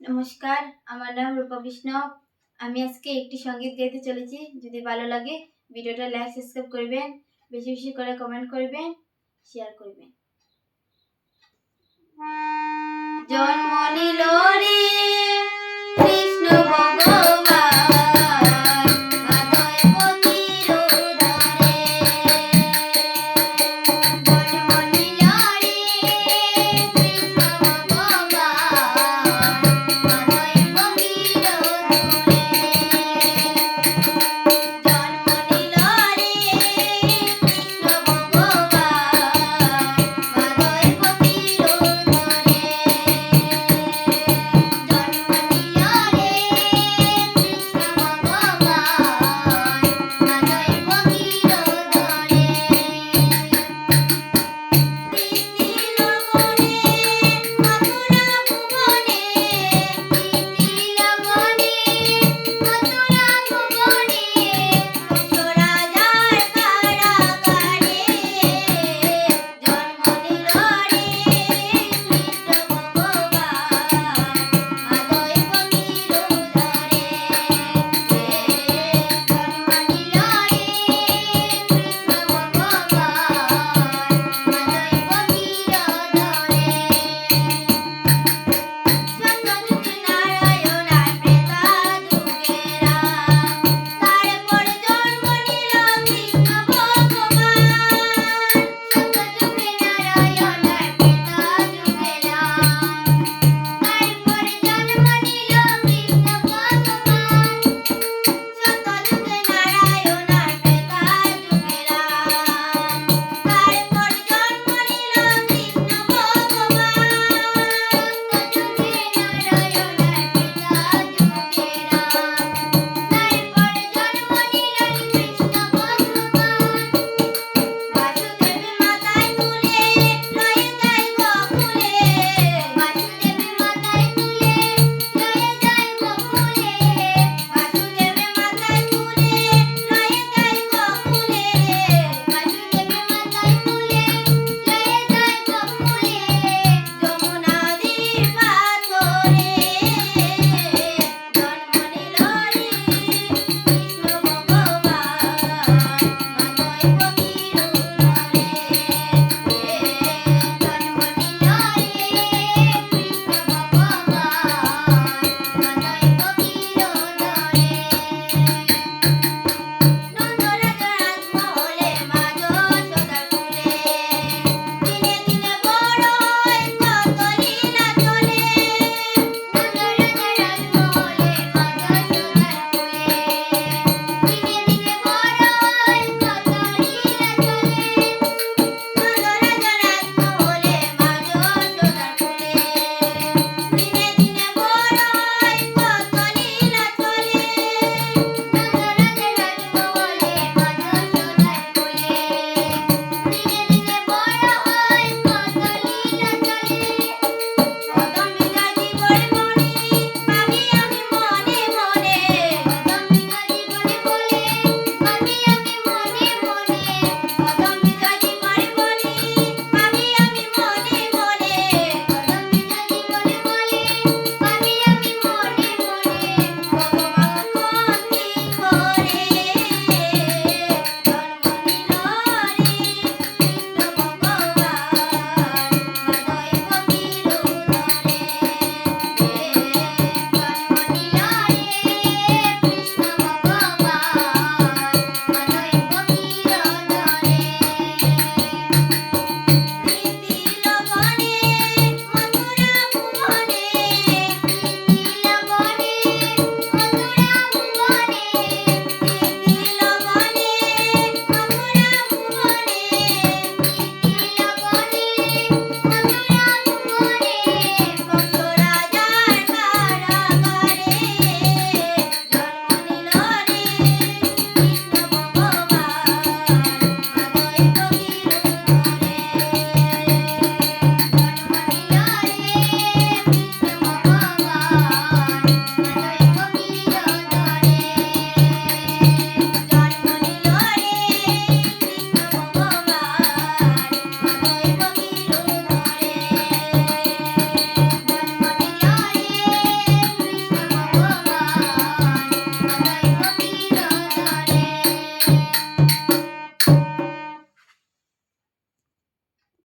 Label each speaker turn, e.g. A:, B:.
A: নমস্কার, আমার নাম রূপা বিষ্ণব। আমি আজকে একটি সংগীত গাইতে চলেছি। যদি ভালো লাগে, ভিডিওটা লাইক, সাবস্ক্রাইব করবেন। বেশি বেশি করে কমেন্ট করবেন শেয়ার করবেন। জন্ম নিল